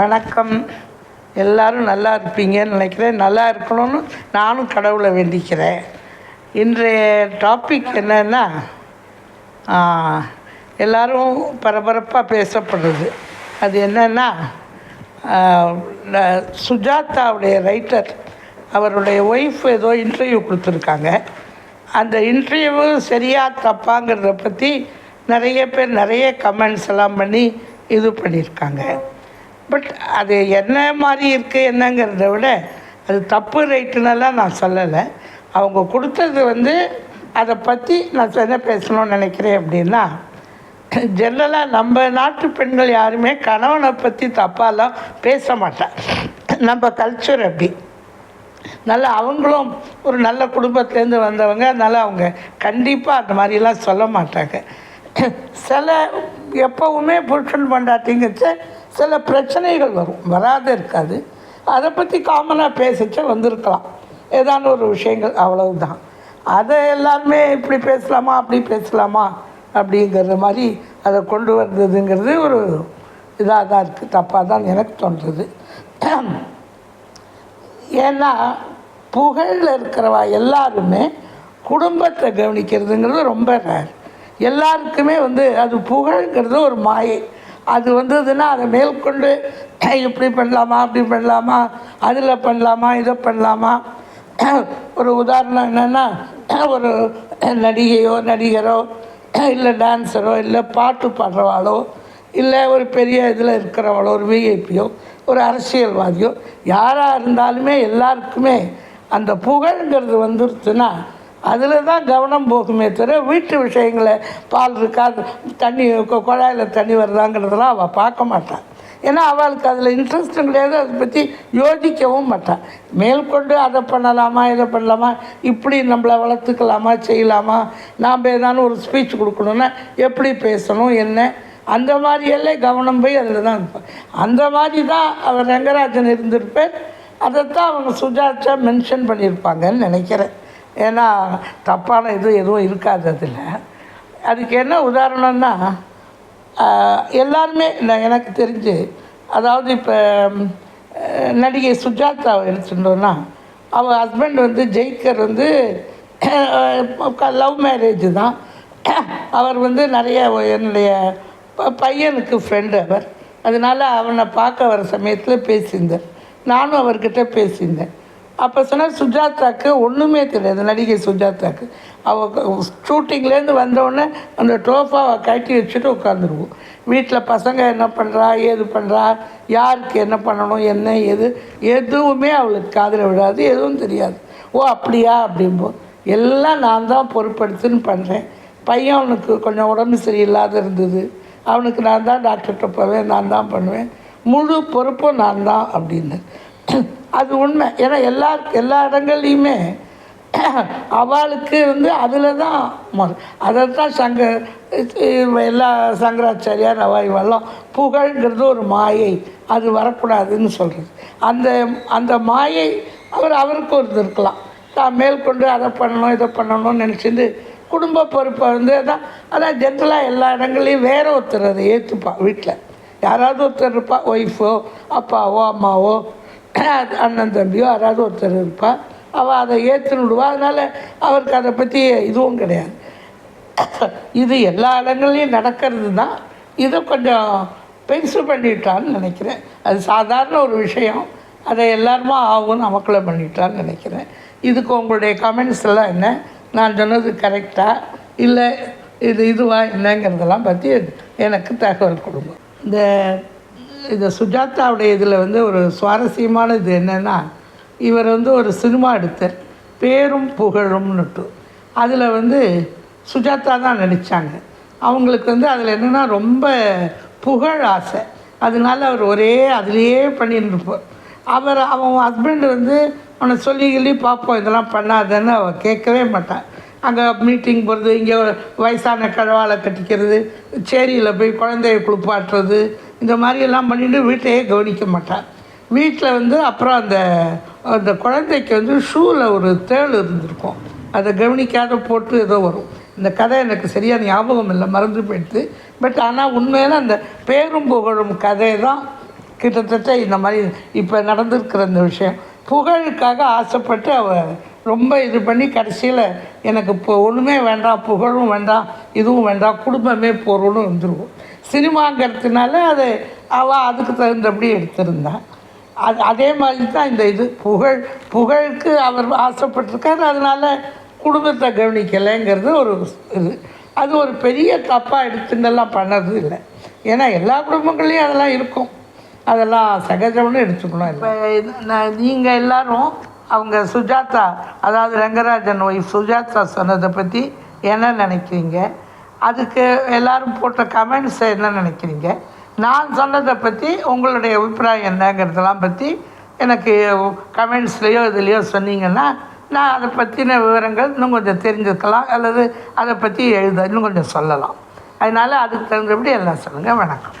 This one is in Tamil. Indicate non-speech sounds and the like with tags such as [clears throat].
வணக்கம். எல்லாரும் நல்லா இருப்பீங்கன்னு நினைக்கிறேன். நல்லா இருக்கணும்னு நானும் கடவுளை வேண்டிக்கிறேன். இன்றைய டாபிக் என்னென்னா எல்லாரும் பரபரப்பாக பேசப்படுறது. அது என்னென்னா சுஜாதாவுடைய ரைட்டர் அவருடைய ஒய்ஃப் ஏதோ இன்டர்வியூ கொடுத்துருக்காங்க. அந்த இன்டர்வியூ சரியா தப்பாங்கிறத பற்றி நிறைய பேர் நிறைய கமெண்ட்ஸ் எல்லாம் பண்ணி இது பண்ணியிருக்காங்க. பட் அது என்ன மாதிரி இருக்குது என்னங்கிறத விட அது தப்பு ரைட்டுன்னெல்லாம் நான் சொல்லலை. அவங்க கொடுத்தது வந்து அதை பற்றி நான் என்ன பேசணும்னு நினைக்கிறேன் அப்படின்னா ஜென்ரலாக நம்ம நாட்டு பெண்கள் யாருமே கணவனை பற்றி தப்பாலாம் பேச மாட்டான் நம்ம கல்ச்சர் அப்படி. நல்ல அவங்களும் ஒரு நல்ல குடும்பத்துலேருந்து வந்தவங்க அதனால் அவங்க கண்டிப்பாக அந்த மாதிரிலாம் சொல்ல மாட்டாங்க. சில எப்போவுமே புருஷன் பொண்டாட்டிங்கச்ச சில பிரச்சனைகள் வரும் வராத இருக்காது. அதை பற்றி காமனாக பேசிச்சா வந்திருக்கலாம். ஏதான ஒரு விஷயங்கள் அவ்வளவுதான். அதை எல்லாருமே இப்படி பேசலாமா அப்படி பேசலாமா அப்படிங்கிற மாதிரி அதை கொண்டு வந்ததுங்கிறது ஒரு இதாக தான் இருக்குது தப்பாக தான் எனக்கு தோன்றுறது ஏன்னா புகழில் இருக்கிறவா எல்லாருமே குடும்பத்தை கவனிக்கிறதுங்கிறது ரொம்ப ரேர் எல்லாருக்குமே வந்து அது புகழ்ங்கிறது ஒரு மாயை. அது வந்ததுன்னா அதை மேற்கொண்டு [clears throat] இப்படி பண்ணலாமா அப்படி பண்ணலாமா அதில் பண்ணலாமா இதை பண்ணலாமா? [clears throat] ஒரு உதாரணம் என்னென்னா [clears throat] ஒரு நடிகையோ நடிகரோ இல்லை டான்ஸரோ இல்லை பாட்டு பாடுறவாளோ இல்லை ஒரு பெரிய இதில் இருக்கிறவளோ ஒரு விஐபியோ ஒரு அரசியல்வாதியோ யாராக இருந்தாலுமே எல்லாருக்குமே அந்த புகழ்ங்கிறது வந்துருச்சுன்னா அதில் தான் கவனம் போகுமே தவிர வீட்டு விஷயங்களை பால் இருக்கா தண்ணி கொ- குழாயில் தண்ணி வருதாங்கிறதெல்லாம் அவள் பார்க்க மாட்டாள் ஏன்னா அவளுக்கு அதில் இன்ட்ரெஸ்ட்டும் கிடையாது அதை பற்றி யோசிக்கவும் மாட்டாள் மேற்கொண்டு அதை பண்ணலாமா இதை பண்ணலாமா இப்படி நம்மளை வளர்த்துக்கலாமா செய்யலாமா நாம் ஏதானு ஒரு ஸ்பீச் கொடுக்கணுன்னா எப்படி பேசணும் என்ன? அந்த மாதிரியெல்லாம் கவனம் போய் அதில் தான் இருப்பாள் அந்த மாதிரி தான் அவர் ரங்கராஜன் இருந்திருப்பேன். அதைத்தான் அவங்க சுஜாதா மென்ஷன் பண்ணியிருப்பாங்கன்னு நினைக்கிறேன். ஏன்னா தப்பான இது எதுவும் இருக்காது அதில். அதுக்கு என்ன உதாரணம்னா எல்லாருமே நான் எனக்கு தெரிஞ்சு அதாவது இப்போ நடிகை சுஜாதாவை எடுத்துட்டோன்னா அவள் ஹஸ்பண்ட் வந்து ஜெய்கர் வந்து லவ் மேரேஜ் தான். அவர் வந்து நிறைய என்னுடைய ப- பையனுக்கு ஃப்ரெண்டு அவர். அதனால் அவனை பார்க்க வர சமயத்தில் பேசியிருந்தேன் நானும் அவர்கிட்ட பேசியிருந்தேன். அப்போ சொன்னால் சுஜாதாக்கு ஒன்றுமே தெரியாது. நடிகை சுஜாதாக்கு. அவள் ஷூட்டிங்லேருந்து வந்தவுடனே அந்த டோஃபாவை கட்டி வச்சுட்டு உட்காந்துருவோம் வீட்டில் பசங்க என்ன பண்ணுறா ஏது பண்ணுறா யாருக்கு என்ன பண்ணணும் என்ன ஏது எதுவுமே அவளுக்கு காதில் விடாது எதுவும் தெரியாது. ஓ அப்படியா அப்படிம்போம் எல்லாம் நான் தான் பொறுப்படுத்துன்னு பண்ணுறேன் பையன் அவனுக்கு கொஞ்சம் உடம்பு சரியில்லாத இருந்தது. அவனுக்கு நான் தான் டாக்டர்கிட்ட போவேன் நான் தான் பண்ணுவேன். முழு பொறுப்பும் நான் தான் அப்படின்னு அது உண்மை. ஏன்னா எல்லா எல்லா இடங்கள்லையுமே அவளுக்கு வந்து அதில் தான் அதை தான் சங்க எல்லா சங்கராச்சாரியார் அவா இவெல்லாம் புகழ்ங்கிறது ஒரு மாயை. அது வரக்கூடாதுன்னு சொல்கிறது அந்த அந்த மாயை அவர் அவருக்கு ஒரு இருக்கலாம். தான் மேற்கொண்டு அதை பண்ணணும் இதை பண்ணணும்னு நினச்சிட்டு குடும்ப பொறுப்பை வந்து தான் அதான் ஜென்ரலாக எல்லா இடங்கள்லையும் வேற ஒருத்தர் அதை ஏற்றுப்பா வீட்டில் யாராவது ஒருத்தர் இருப்பா ஒய்ஃபோ அப்பாவோ அம்மாவோ அண்ணன் தம்பியோ யாராவது ஒருத்தர் இருப்பாள் அவள் அதை ஏற்றுனுடுவா அதனால் அவருக்கு அதை பற்றி இதுவும் கிடையாது. இது எல்லா இடங்கள்லையும் நடக்கிறது தான் இதை கொஞ்சம் பென்சில் பண்ணிட்டான்னு நினைக்கிறேன். அது சாதாரண ஒரு விஷயம். அதை எல்லாருமா ஆகும்னு நமக்குள்ளே பண்ணிட்டான்னு நினைக்கிறேன். இதுக்கு உங்களுடைய கமெண்ட்ஸ் எல்லாம் என்ன? நான் சொன்னது கரெக்டாக இல்லை இது இதுவா என்னங்கிறதெல்லாம் பற்றி எனக்கு தகவல் கொடுங்க. இந்த இந்த சுஜாதாவுடைய இதில் வந்து ஒரு சுவாரஸ்யமான இது என்னென்னா இவர் வந்து ஒரு சினிமா எடுத்தார். பேரும் புகழும்னுட்டு அதில் வந்து சுஜாதா தான் நடித்தாங்க அவங்களுக்கு வந்து அதில் என்னென்னா ரொம்ப புகழ் ஆசை. அதனால அவர் ஒரே அதுலேயே பண்ணிட்டு இருப்பார் அவர் அவன் ஹஸ்பண்ட் வந்து அவனை சொல்லி சொல்லி பார்ப்போம் இதெல்லாம் பண்ணாதன்னு அவள் கேட்கவே மாட்டான் அங்கே மீட்டிங் போகிறது இங்கே வயசான கழவாலை கட்டிக்கிறது சேரியில் போய் குழந்தைய குளிப்பாட்டுறது இந்த மாதிரி எல்லாம் பண்ணிட்டு வீட்டையே கவனிக்க மாட்டாள் வீட்டில் வந்து அப்புறம் அந்த அந்த குழந்தைக்கு வந்து ஷூவில் ஒரு தேள் இருந்திருக்கும். அதை கவனிக்காத போட்டு ஏதோ வரும். இந்த கதை எனக்கு சரியாக ஞாபகம் இல்லை மறந்து போயிடுது. பட் ஆனால் உண்மையில அந்த பேரும் புகழும் கதை தான் கிட்டத்தட்ட இந்த மாதிரி இப்போ நடந்திருக்கிற இந்த விஷயம். புகழுக்காக ஆசைப்பட்டு அவ ரொம்ப இது பண்ணி கடைசியில் எனக்கு இப்போ ஒன்றுமே வேண்டாம் புகழும் வேண்டாம் இதுவும் வேண்டாம் குடும்பமே போகிறோன்னு வந்துடுவோம் சினிமாங்கிறதுனால அது அவள் அதுக்கு தகுந்தபடி எடுத்திருந்தான் அது அதே மாதிரி தான் இந்த இது. புகழ் புகழுக்கு அவர் ஆசைப்பட்டிருக்காரு. அதனால் குடும்பத்தை கவனிக்கலைங்கிறது ஒரு இது. அது ஒரு பெரிய தப்பாக எடுத்துங்கெல்லாம் பண்ணது இல்லை. ஏன்னா எல்லா குடும்பங்கள்லேயும் அதெல்லாம் இருக்கும். அதெல்லாம் சகஜம்னு எடுத்துக்கணும் இப்போ நான் நீங்கள் எல்லாரும் அவங்க சுஜாதா அதாவது ரங்கராஜன் ஒய்ஃப் சுஜாதா சொன்னதை பற்றி என்ன நினைக்கிறீங்க? அதுக்கு எல்லாரும் போட்ட கமெண்ட்ஸை என்ன நினைக்கிறீங்க? நான் சொன்னதை பற்றி உங்களுடைய அபிப்பிராயம் என்னங்கிறதெல்லாம் பற்றி எனக்கு கமெண்ட்ஸ்லேயோ இதுலேயோ சொன்னீங்கன்னா நான் அதை பற்றின விவரங்கள் இன்னும் கொஞ்சம் தெரிஞ்சுக்கலாம் அல்லது அதை பற்றி எழுத இன்னும் கொஞ்சம் சொல்லலாம். அதனால் அதுக்கு தகுந்தபடி எல்லாம் சொல்லுங்கள் வணக்கம்.